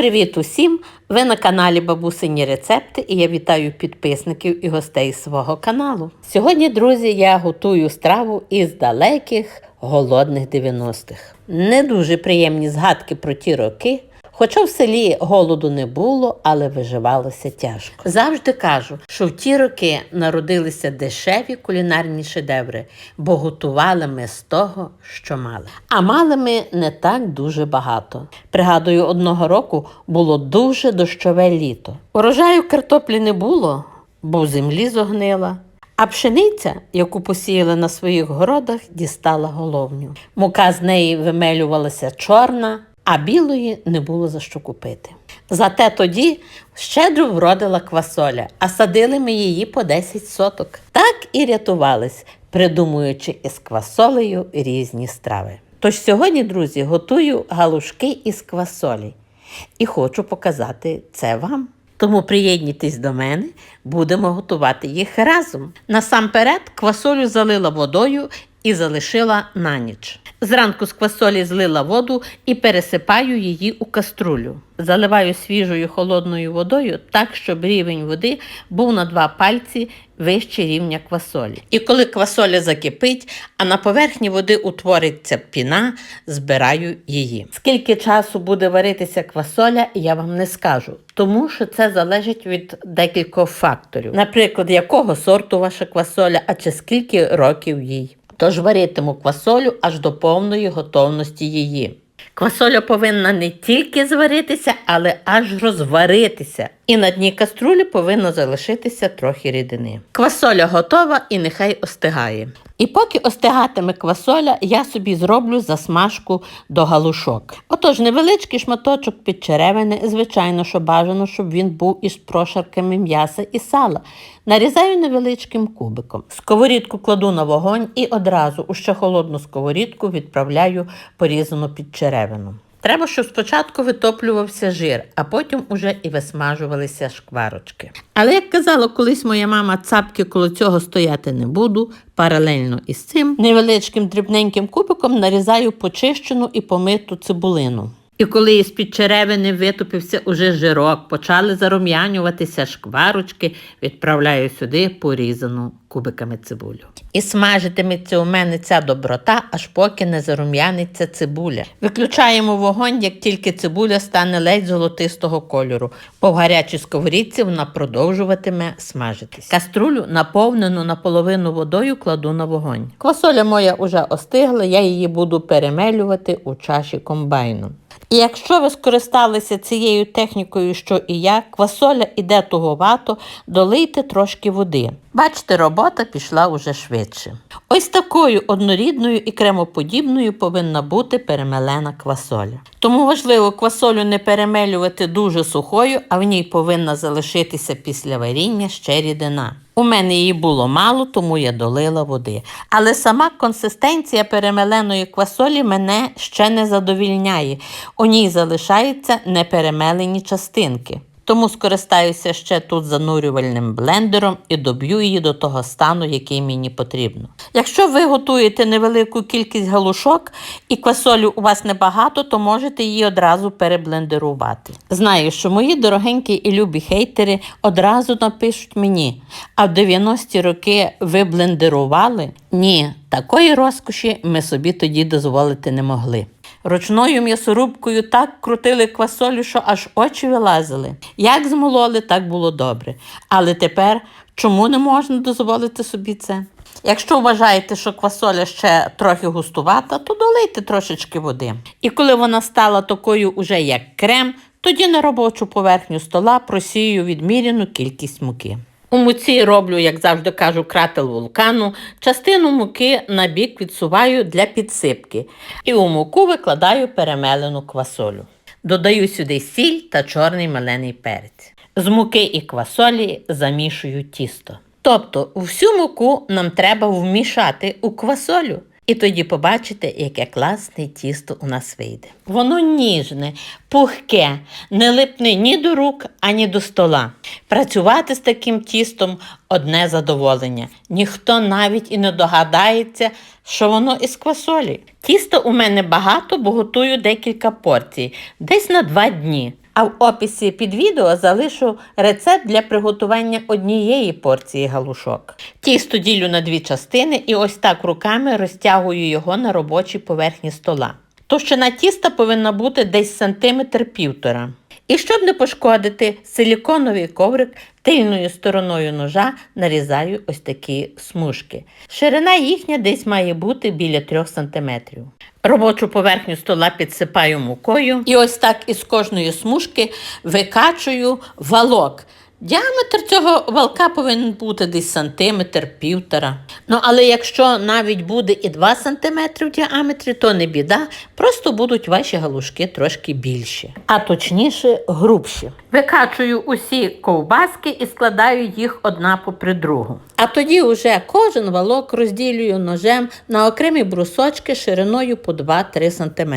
Привіт усім! Ви на каналі Бабусині Рецепти і я вітаю підписників і гостей свого каналу. Сьогодні, друзі, я готую страву із далеких голодних 90-х. Не дуже приємні згадки про ті роки. Хоча в селі голоду не було, але виживалося тяжко. Завжди кажу, що в ті роки народилися дешеві кулінарні шедеври, бо готували ми з того, що мали. А мали ми не так дуже багато. Пригадую, одного року було дуже дощове літо. Урожаю картоплі не було, бо в землі зогнила. А пшениця, яку посіяли на своїх городах, дістала головню. Мука з неї вимелювалася чорна, а білої не було за що купити. Зате тоді щедро вродила квасоля, а садили ми її по 10 соток. Так і рятувались, придумуючи із квасолею різні страви. Тож сьогодні, друзі, готую галушки із квасолі і хочу показати це вам. Тому приєднуйтесь до мене, будемо готувати їх разом. Насамперед квасолю залила водою і залишила на ніч. Зранку з квасолі злила воду і пересипаю її у каструлю. Заливаю свіжою холодною водою так, щоб рівень води був на два пальці вище рівня квасолі. І коли квасоля закипить, а на поверхні води утвориться піна, збираю її. Скільки часу буде варитися квасоля, я вам не скажу, тому що це залежить від декількох факторів. Наприклад, якого сорту ваша квасоля, а чи скільки років їй. Тож варитиму квасолю аж до повної готовності її. Квасоля повинна не тільки зваритися, але аж розваритися. І на дні каструлі повинно залишитися трохи рідини. Квасоля готова і нехай остигає. І поки остигатиме квасоля, я собі зроблю засмажку до галушок. Отож, невеличкий шматочок підчеревини, звичайно, що бажано, щоб він був із прошарками м'яса і сала. Нарізаю невеличким кубиком. Сковорідку кладу на вогонь і одразу у ще холодну сковорідку відправляю порізану підчеревину. Треба, щоб спочатку витоплювався жир, а потім уже і висмажувалися шкварочки. Але як казала колись моя мама, цапки коло цього стояти не буду. Паралельно із цим невеличким дрібненьким кубиком нарізаю почищену і помиту цибулину. І коли із під черевини витопився уже жирок, почали зарум'янюватися шкварочки, відправляю сюди порізану кубиками цибулю. І смажитиметься у мене ця доброта, аж поки не зарум'яниться цибуля. Виключаємо вогонь, як тільки цибуля стане ледь золотистого кольору. По гарячій сковорідці вона продовжуватиме смажитись. Каструлю, наповнену наполовину водою, кладу на вогонь. Квасоля моя уже остигла, я її буду перемелювати у чаші комбайну. І якщо ви скористалися цією технікою, що і я, квасоля іде туговато, долийте трошки води. Бачите, робота пішла уже швидше. Ось такою однорідною і кремоподібною повинна бути перемелена квасоля. Тому важливо квасолю не перемелювати дуже сухою, а в ній повинна залишитися після варіння ще рідина. У мене її було мало, тому я долила води. Але сама консистенція перемеленої квасолі мене ще не задовільняє. У ній залишаються неперемелені частинки. Тому скористаюся ще тут занурювальним блендером і доб'ю її до того стану, який мені потрібно. Якщо ви готуєте невелику кількість галушок і квасолю у вас небагато, то можете її одразу переблендерувати. Знаю, що мої дорогенькі і любі хейтери одразу напишуть мені, а в 90-ті роки ви блендерували? Ні, такої розкоші ми собі тоді дозволити не могли. Ручною м'ясорубкою так крутили квасолю, що аж очі вилазили. Як змололи, так було добре. Але тепер чому не можна дозволити собі це? Якщо вважаєте, що квасоля ще трохи густувата, то долийте трошечки води. І коли вона стала такою уже як крем, тоді на робочу поверхню стола просію відміряну кількість муки. У муці роблю, як завжди кажу, крател вулкану. Частину муки на бік відсуваю для підсипки. І у муку викладаю перемелену квасолю. Додаю сюди сіль та чорний малений перець. З муки і квасолі замішую тісто. Тобто всю муку нам треба вмішати у квасолю. І тоді побачите, яке класне тісто у нас вийде. Воно ніжне, пухке, не липне ні до рук, ані до стола. Працювати з таким тістом одне задоволення. Ніхто навіть і не догадається, що воно із квасолі. Тіста у мене багато, бо готую декілька порцій, десь на два дні. А в описі під відео залишу рецепт для приготування однієї порції галушок. Тісто ділю на дві частини і ось так руками розтягую його на робочій поверхні стола. Товщина тіста повинна бути десь сантиметр півтора. І щоб не пошкодити, силіконовий коврик тильною стороною ножа нарізаю ось такі смужки. Ширина їхня десь має бути біля 3 см. Робочу поверхню стола підсипаю мукою і ось так із кожної смужки викачую валок. Діаметр цього валка повинен бути десь сантиметр, півтора. Ну, але якщо навіть буде і 2 см в діаметрі, то не біда, просто будуть ваші галушки трошки більші, а точніше грубші. Викачую усі ковбаски і складаю їх одна попри другу. А тоді вже кожен валок розділюю ножем на окремі брусочки шириною по 2-3 см.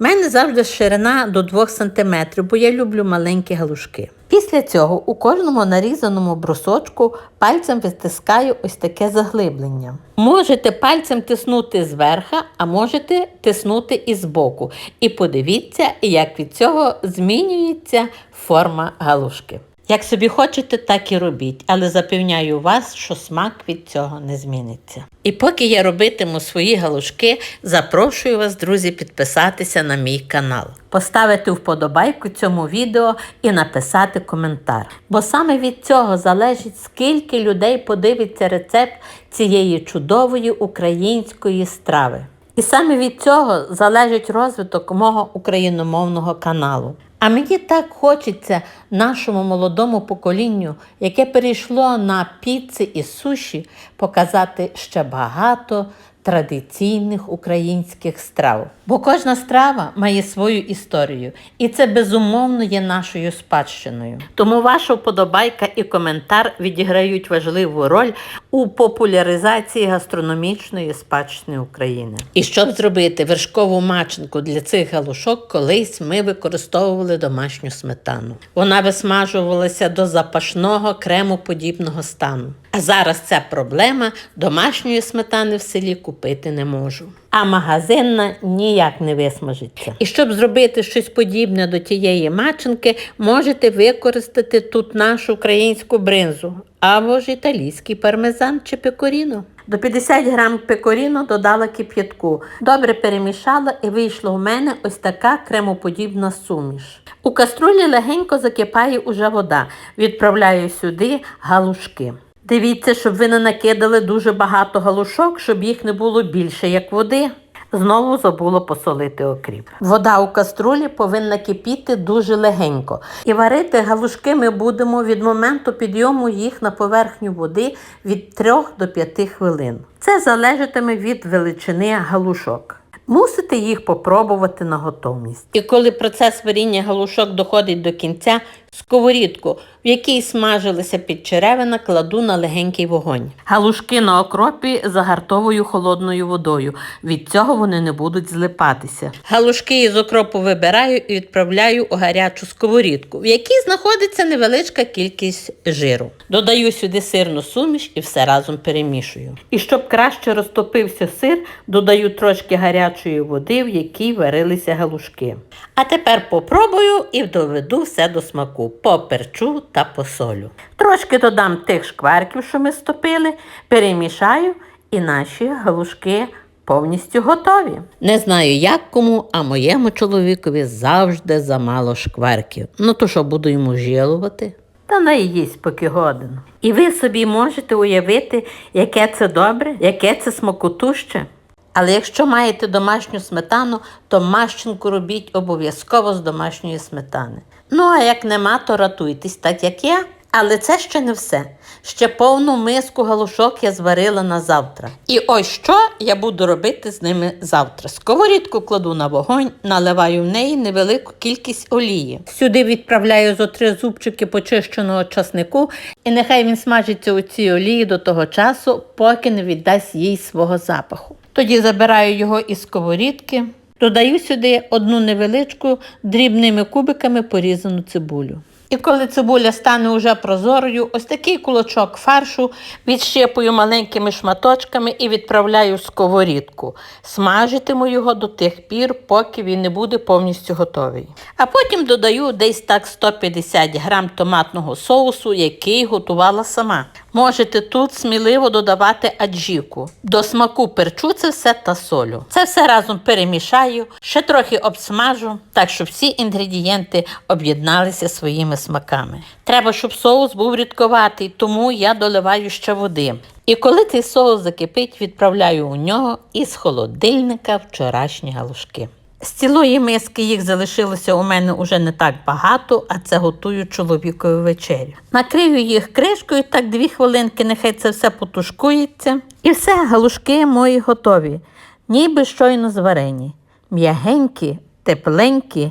У мене завжди ширина до 2 см, бо я люблю маленькі галушки. Після цього у кожному нарізаному брусочку пальцем витискаю ось таке заглиблення. Можете пальцем тиснути зверха, а можете тиснути і збоку. І подивіться, як від цього змінюється форма галушки. Як собі хочете, так і робіть, але запевняю вас, що смак від цього не зміниться. І поки я робитиму свої галушки, запрошую вас, друзі, підписатися на мій канал, поставити вподобайку цьому відео і написати коментар. Бо саме від цього залежить, скільки людей подивиться рецепт цієї чудової української страви. І саме від цього залежить розвиток мого україномовного каналу. А мені так хочеться нашому молодому поколінню, яке перейшло на піци і суші, показати ще багато традиційних українських страв. Бо кожна страва має свою історію, і це безумовно є нашою спадщиною. Тому ваша вподобайка і коментар відіграють важливу роль у популяризації гастрономічної спадщини України. І щоб зробити вершкову маченку для цих галушок, колись ми використовували домашню сметану. Вона висмажувалася до запашного кремоподібного стану. А зараз ця проблема домашньої сметани в селі купити не можу. А магазинна ніяк не висмажиться. І щоб зробити щось подібне до тієї маченки, можете використати тут нашу українську бринзу або ж італійський пармезан чи пекоріно. До 50 грам пекоріно додала кип'ятку. Добре перемішала і вийшла у мене ось така кремоподібна суміш. У каструлі легенько закипає уже вода. Відправляю сюди галушки. Дивіться, щоб ви не накидали дуже багато галушок, щоб їх не було більше, як води. Знову забула посолити окріп. Вода у каструлі повинна кипіти дуже легенько. І варити галушки ми будемо від моменту підйому їх на поверхню води від 3 до 5 хвилин. Це залежатиме від величини галушок. Мусите їх попробувати на готовність. І коли процес варіння галушок доходить до кінця, сковорідку, в якій смажилася підчеревина, кладу на легенький вогонь. Галушки на окропі загартовую холодною водою. Від цього вони не будуть злипатися. Галушки із окропу вибираю і відправляю у гарячу сковорідку, в якій знаходиться невеличка кількість жиру. Додаю сюди сирну суміш і все разом перемішую. І щоб краще розтопився сир, додаю трошки гарячої води, в якій варилися галушки. А тепер попробую і доведу все до смаку. Поперчу та посолю. Трошки додам тих шкварків, що ми стопили, перемішаю, і наші галушки повністю готові. Не знаю, як кому, а моєму чоловікові завжди замало шкварків. Ну то що буду йому жалувати? Та наїсть поки годин. І ви собі можете уявити, яке це добре, яке це смакотуще. Але якщо маєте домашню сметану, то мащенку робіть обов'язково з домашньої сметани. Ну а як нема, то ратуйтесь, так як я. Але це ще не все. Ще повну миску галушок я зварила на завтра. І ось що я буду робити з ними завтра. Сковорідку кладу на вогонь, наливаю в неї невелику кількість олії. Сюди відправляю зо три зубчики почищеного часнику, і нехай він смажиться у цій олії до того часу, поки не віддасть їй свого запаху. Тоді забираю його із сковорідки, додаю сюди одну невеличку дрібними кубиками порізану цибулю. І коли цибуля стане уже прозорою, ось такий кулачок фаршу відщипую маленькими шматочками і відправляю в сковорідку. Смажитиму його до тих пір, поки він не буде повністю готовий. А потім додаю десь так 150 грам томатного соусу, який готувала сама. Можете тут сміливо додавати аджіку. До смаку перчу це все та солю. Це все разом перемішаю, ще трохи обсмажу, так щоб всі інгредієнти об'єдналися своїми смаками. Треба, щоб соус був рідковатий, тому я доливаю ще води. І коли цей соус закипить, відправляю у нього із холодильника вчорашні галушки. З цілої миски їх залишилося у мене уже не так багато, а це готую чоловікові вечерю. Накрию їх кришкою, так дві хвилинки, нехай це все потушкується. І все, галушки мої готові, ніби щойно зварені, м'ягенькі, тепленькі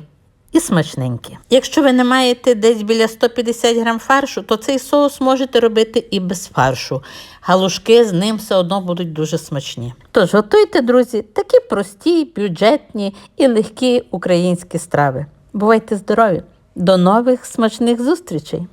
і смачненькі. Якщо ви не маєте десь біля 150 грам фаршу, то цей соус можете робити і без фаршу. Галушки з ним все одно будуть дуже смачні. Тож готуйте, друзі, такі прості, бюджетні і легкі українські страви. Бувайте здорові! До нових смачних зустрічей!